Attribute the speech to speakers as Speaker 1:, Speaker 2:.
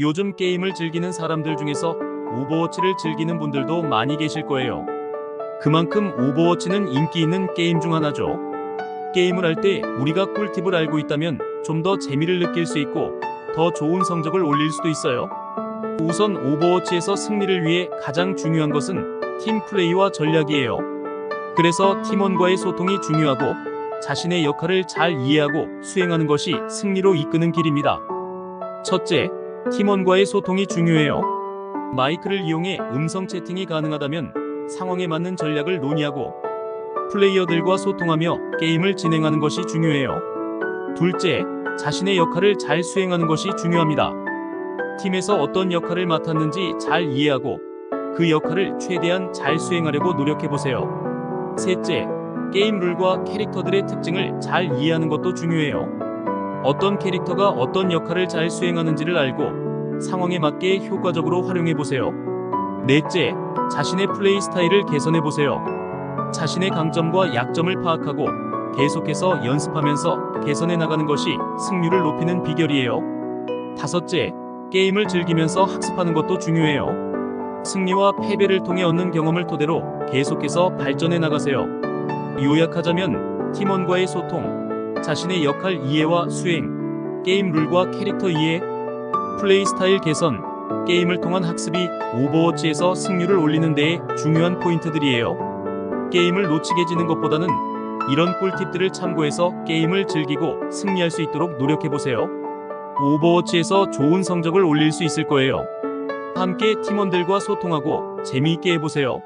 Speaker 1: 요즘 게임을 즐기는 사람들 중에서 오버워치를 즐기는 분들도 많이 계실 거예요. 그만큼 오버워치는 인기 있는 게임 중 하나죠. 게임을 할 때 우리가 꿀팁을 알고 있다면 좀 더 재미를 느낄 수 있고 더 좋은 성적을 올릴 수도 있어요. 우선 오버워치에서 승리를 위해 가장 중요한 것은 팀 플레이와 전략이에요. 그래서 팀원과의 소통이 중요하고 자신의 역할을 잘 이해하고 수행하는 것이 승리로 이끄는 길입니다. 첫째, 팀원과의 소통이 중요해요. 마이크를 이용해 음성 채팅이 가능하다면 상황에 맞는 전략을 논의하고 플레이어들과 소통하며 게임을 진행하는 것이 중요해요. 둘째, 자신의 역할을 잘 수행하는 것이 중요합니다. 팀에서 어떤 역할을 맡았는지 잘 이해하고 그 역할을 최대한 잘 수행하려고 노력해 보세요. 셋째, 게임 룰과 캐릭터들의 특징을 잘 이해하는 것도 중요해요. 어떤 캐릭터가 어떤 역할을 잘 수행하는지를 알고 상황에 맞게 효과적으로 활용해 보세요. 넷째, 자신의 플레이 스타일을 개선해 보세요. 자신의 강점과 약점을 파악하고 계속해서 연습하면서 개선해 나가는 것이 승률을 높이는 비결이에요. 다섯째, 게임을 즐기면서 학습하는 것도 중요해요. 승리와 패배를 통해 얻는 경험을 토대로 계속해서 발전해 나가세요. 요약하자면 팀원과의 소통, 자신의 역할 이해와 수행, 게임 룰과 캐릭터 이해, 플레이 스타일 개선, 게임을 통한 학습이 오버워치에서 승률을 올리는 데에 중요한 포인트들이에요. 게임을 놓치게 지는 것보다는 이런 꿀팁들을 참고해서 게임을 즐기고 승리할 수 있도록 노력해보세요. 오버워치에서 좋은 성적을 올릴 수 있을 거예요. 함께 팀원들과 소통하고 재미있게 해보세요.